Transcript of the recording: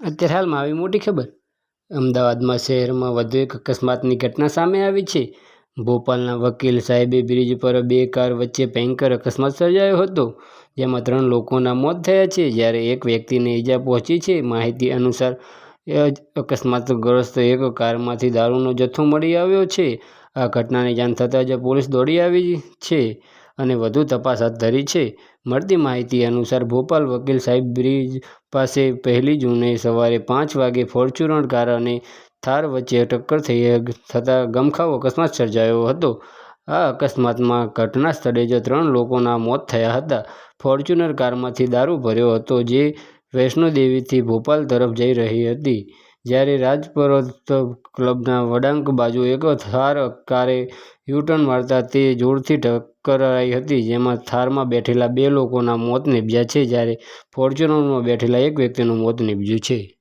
અત્યારે હાલમાં આવી મોટી ખબર. અમદાવાદમાં શહેરમાં વધુ એક અકસ્માતની ઘટના સામે આવી છે. ભોપાલના વકીલ સાહેબે બ્રિજ પર બે કાર વચ્ચે ભયંકર અકસ્માત સર્જાયો હતો, જેમાં ત્રણ લોકોના મોત થયા છે. જ્યારે એક વ્યક્તિને ઈજા પહોંચી છે, માહિતી અનુસાર અકસ્માતગ્રસ્ત એક કારમાંથી દારૂનો જથ્થો મળી આવ્યો છે. આ ઘટનાની જાણ થતાં જ પોલીસ દોડી આવી છે. અને વધુ તપાસ હાથ ધરી છે. મળતી માહિતી અનુસાર ભોપાલ વકીલ સાહેબ બ્રિજ પાસે પહેલી જૂને સવારે પાંચ વાગે ફોર્ચ્યુનર કાર અને થાર વચ્ચે ટક્કર થઈ થતાં ગમખાવ અકસ્માત સર્જાયો હતો. આ અકસ્માતમાં ઘટના સ્થળે જ ત્રણ લોકોના મોત થયા હતા. ફોર્ચ્યુનર કારમાંથી દારૂ ભર્યો હતો જે વૈષ્ણોદેવીથી ભોપાલ તરફ જઈ રહી હતી. જ્યારે રાજપર્વત ક્લબના વડાંક બાજુ એક થાર કારે યુટર્ન મારતા તે જોરથી ટકરાઈ હતી, જેમાં થારમાં બેઠેલા બે લોકોના મોત નીપજ્યા છે, જ્યારે ફોર્ચ્યુનરમાં બેઠેલા એક વ્યક્તિનું મોત નીપજ્યું છે.